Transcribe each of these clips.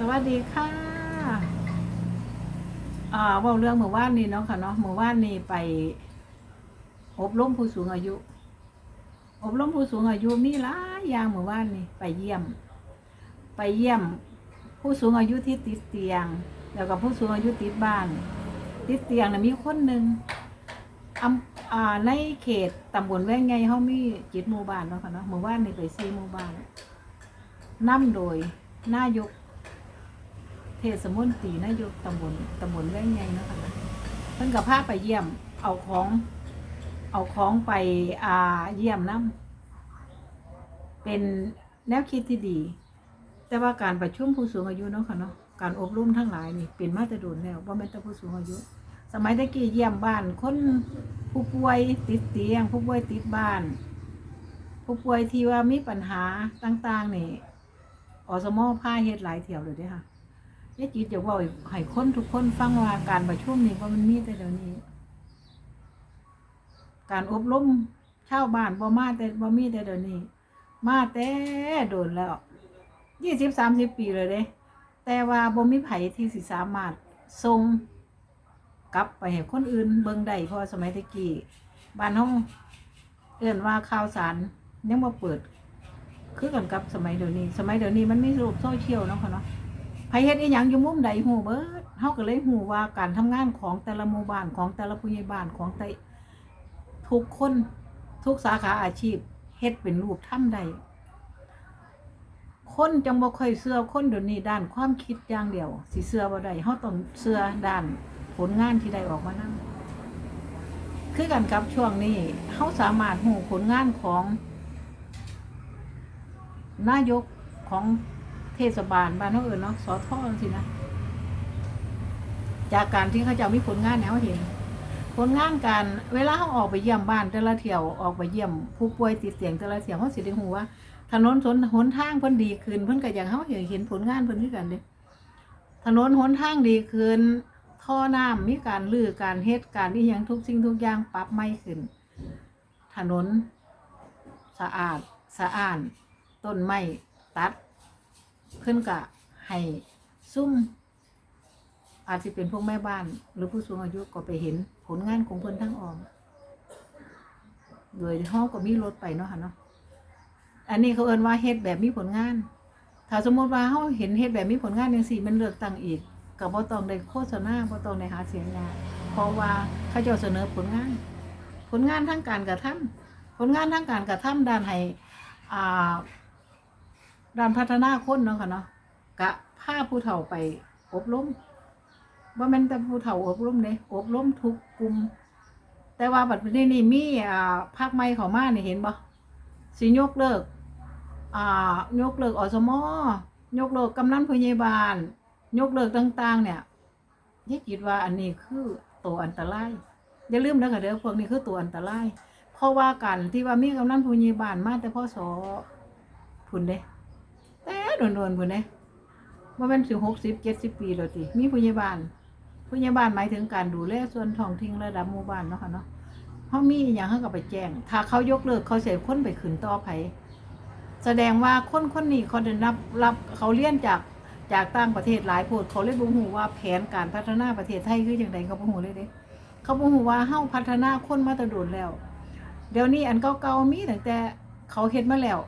สวัสดีค่ะอ่าว่าเรื่องเมื่อวานนี้เนาะค่ะเนาะเมื่อวานนี้ไป อบรมผู้สูงอายุ อบรมผู้สูงอายุมีหลายอย่างเมื่อวานนี้ไปเยี่ยม ไปเยี่ยม ผู้สูงอายุที่ติดเตียง แล้วก็ผู้สูงอายุติดบ้าน ติดเตียงนะมีคนหนึ่งอำอ่าในเขตตำบลแวงไงเขามีจิตหมู่บ้านเนาะค่ะเนาะเมื่อวานนี้ไปซีหมู่บ้านนำโดยนายก เทศมนตรีนายกตำบลตำบลแว่งไงเนาะคะเพิ่นกับพาไปเยี่ยม เอาของ เอาของไปอ่าเยี่ยมน้ำเป็นแนวคิดที่ดี แต่ว่าการประชุมผู้สูงอายุเนาะค่ะเนาะการอบรมทั้งหลายนี่เป็นมาตรฐานแล้วว่าแม่นแต่ผู้สูงอายุ สมัยตะกี้เยี่ยมบ้านคนผู้ป่วยติดเตียง ผู้ป่วยติดบ้าน ผู้ป่วยที่ว่ามีปัญหาต่าง ๆ นี่อสมอพาเฮ็ดหลายเที่ยวเลยด้อค่ะ ยายจีดจะว่าให้คนทุกคนฟังว่าการประชุมนี่ว่ามันมีแต่เดี๋ยวนี้ การอบรมชาวบ้านบ่มาแต่บ่มีแต่เดี๋ยวนี้ มาแต่โดนแล้วยี่สิบสามสิบปีเลยเด้แต่ว่าบ่มีไผที่สิสามารถส่งกลับไปให้คนอื่นเบิ่งได้พราะสมัยตะกี้บ้านเฮาเอิ้นว่าข่าวสารยังบ่เปิด คือกันกับสมัยเดี๋ยวนี้ สมัยเดี๋ยวนี้มันมีโลกโซเชียลเนาะค่ะเนาะ ไผเฮ็ดอีหยังอยู่มุมใดหูเบิดเฮาก็เลยหูว่าการทำงานของแต่ละหมู่บ้านของแต่ละผู้ใหญ่บ้านของแต่ทุกคนทุกสาขาอาชีพเฮ็ดเป็นรูปทำได้คนจังบ่ค่อยเชื่อคนเดี๋ยวนี้ด้านความคิดอย่างเดียว สิเชื่อบ่ได้เฮาต้องเชื่อด้านผลงานที่ได้ออกมานํคือกันกับช่วงนี้เฮาสามารถหูผลงานของนายกของ เทศบาลบ้านเขาเอิญเนาะสอท่อสินะจากการที่เขาจะมีผลงานแนวเห็น ผลงานการเวลาเขาออกไปเยี่ยมบ้านแต่ละเที่ยวออกไปเยี่ยม ผู้ป่วยติดเตียงแต่ละเที่ยวเขาสิได้หูว่าถนนสนหนทางเพิ่นดีขึ้นเพิ่นก็อย่างเขาเห็นเห็นผลงานเพิ่นคือกันเด้ถนนหนทางดีขึ้นท่อน้ำมีการลื้อการเฮ็ดการที่ยังทุกสิ่งทุกอย่างปรับใหม่ขึ้น ถนน สะอาด สะอาดต้นไม้ตัด เพิ่นกะให้ซุ่มอาจจะเป็นพวกแม่บ้าน หรือผู้สูงอายุก็ไปเห็นผลงานของเพิ่นทั้งออมโดยห้องก็มีรถไปเนาะค่ะเนาะอันนี้เขาเอินว่าเฮ็ดแบบมีผลงาน ถ้าสมมติว่าเขาเห็นเฮ็ดแบบมีผลงานอย่างสี่มันเลือกตั้งอีกก็บ่ตองได้โฆษณาบ่ตองได้หาเสียงยาเพราะว่าเขาจะเสนอผลงาน ผลงานทางการกระทำผลงานทางการกระทำด้านให้อ่า ด้านพัฒนาคนเนาะค่ะเนาะกะพาผู้เฒ่าไปอบรมว่าแม่นแต่ผู้เฒ่าอบรมเลยอบรมทุกกลุ่มแต่ว่าบัดนี้นี่มีอ่าภาคใหม่เข้ามานี่ยเห็นบ่สิยกเลิกอ่ายกเลิกอสมอยกเลิกกำนันผู้ใหญ่บ้านยกเลิกต่าง ๆ เนี่ยยายคิดว่าอันนี้คือตัวอันตรายอย่าลืมนะค่ะเด้อพวกนี้คือตัวอันตรายเพราะว่าการที่ว่ามีกำนันผู้ใหญ่บ้านมาแต่พ่อสอพุนเด้ โดนโดนๆพุ่นเด้ว่าเป็นสิหกสิบเจ็ดสิบปีแล้วติมีผู้ใหญ่บ้านผู้ใหญ่บ้านหมายถึงการดูแลส่วนท้องถิ่นระดับหมู่บ้านเนาะค่ะเนาะเขามีอหย่างเขาก็ไปแจ้ง ถ้าเขายกเลิกเขาเสียคนไปขืนต่อไผแสดงว่าคนคนนี้เขาได้รับรับเขาเลี้ยนจากจากต่างประเทศหลายโพดเขาเลยบ่ฮู้ว่าแผนการพัฒนาประเทศไทยคือจังไดเขาบ่ฮู้เลยเด้เขาบ่ฮู้ว่าเฮาพัฒนาคนมาตะโดนแล้ว เดี๋ยวนี้อันเก่าๆมีตั้งแต่เขาเฮ็ดมาแล้ว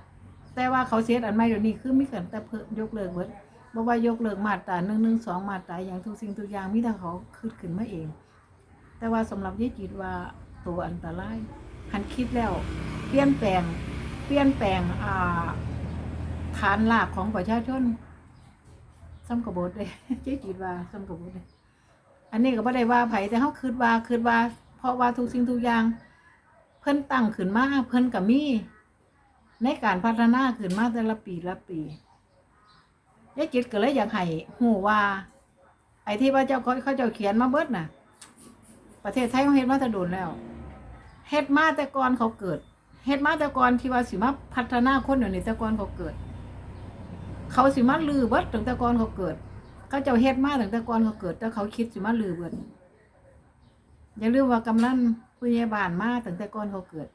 แต่ว่าเขาเสียอันใหม่เดี๋ยวนี้คือมีกันแต่เพิ่นยกเลิกเบิดบ่ว่ายกเลิกมาตรา1 1 2มาตราอย่างทุกสิ่งทุกอย่างมีแต่เขาคิดขึ้นมาเอง แต่ว่าสำหรับยายจิตว่าตัวอันตรายหันคิดแล้ว เปลี่ยนแปลง เปลี่ยนแปลงอ่าฐานรากของประชาชนซ้ำกบฏเลยยายจิตว่าซ้ำกบฏเลยอันนี้ก็บ่ได้ว่าไผแต่เฮาคิดว่าคิดว่า เพราะว่าทุกสิ่งทุกอย่าง เพิ่นตั้งขึ้นมาเพิ่นก็มี ในการพัฒนาขึ้นมาแต่ละปีละปียายจิตก็เลยอยากให้หูว่า ไอ้ที่ว่าเจ้าเขาเขาเจ้าเขียนมาเบิดน่ะ ประเทศไทยเขาเฮ็ดมาแต่โดนแล้วเฮ็ดมาแต่ก่อนเขาเกิดเฮ็ดมาแต่ก่อนที่ว่าสิมาพัฒนาคนเดี๋ยวนี้แต่ก่อนเขาเกิด เขาสิมาลือเบิดตั้งแต่ก่อนเขาเกิดเขาเจ้าเฮ็ดมาตั้งแต่ก่อนเขาเกิด แต่เขาคิดสิมาลือเบิดอย่าลืมว่ากำนันผู้ใหญ่บ้านมาตั้งแต่ก่อนเขาเกิด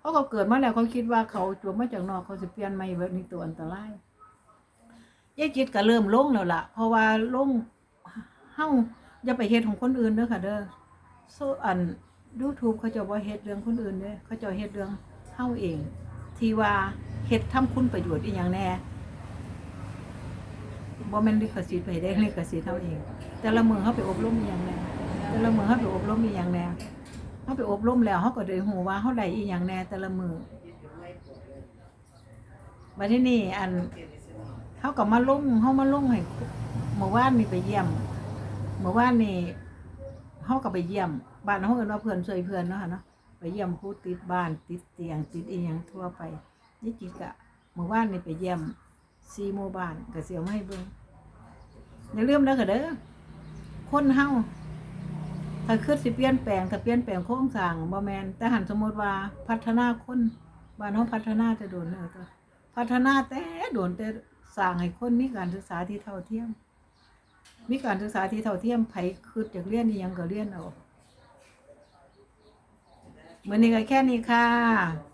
เพราะเขาเกิดมาแล้วเขาคิดว่าเขาจวบมาจากนอกเขาสิเปลี่ยนใหม่เบิดนี่ตัวอันตรายยายจิตก็เริ่มลงแล้วล่ะ เพราะว่าลงเฮาอย่าไปเฮ็ดของคนอื่นเด้อค่ะเด้อโซอัน YouTube เขาจะบ่เฮ็ดเรื่องคนอื่นเด้อเขาจะเฮ็ดเรื่องเฮาเอง ที่ว่าเฮ็ดทำคุณประโยชน์อีหยังแน่บ่แม่นลิขสิทธิ์ไปได้ลิขสิทธิ์เฮาเอง แต่ละมื้อเฮาไปอบรมอีหยังแน่แต่ละมื้อเฮาไปอบรมอีหยังแน่ เฮาไปอบรมแล้วเฮาก็ได้ฮู้ว่าเฮาได้อีหยังแน่แต่ละมือบัดทีนี้อันเฮาก็มาลงเฮามาลงให้เมื่อวานนี่ไปเยี่ยมเมื่อวานนี่เฮาก็ไปเยี่ยม บ้านเฮาเอินว่าเพื่อนช่วยเพื่อนเนาะคะเนาะไปเยี่ยมผู้ติดบ้านติดเตียงติดอีหยังทั่วไปนี่จิกะเมื่อวานนี่ไปเยี่ยมซีหมู่บ้านก็สิเอามาให้เบิ่งอย่าลืมเด้อค่ะเด้อคนเฮา ถ้าคืดสิเปลี่ยนแปลงถ้าเปลี่ยนแปลงโครงสร้างบ่แมนแต่หันสมมุติว่าพัฒนาคนบ้านเฮาพัฒนาจะโดนแล้วตัวพัฒนาแต่โดนแต่สร้างให้คนมีการศึกษาที่เท่าเทียม มีการศึกษาที่เท่าเทียมไผคิดอยากเรียนอีหยังก็เรียนเอามื้อนี้ก็แค่นี้ค่ะ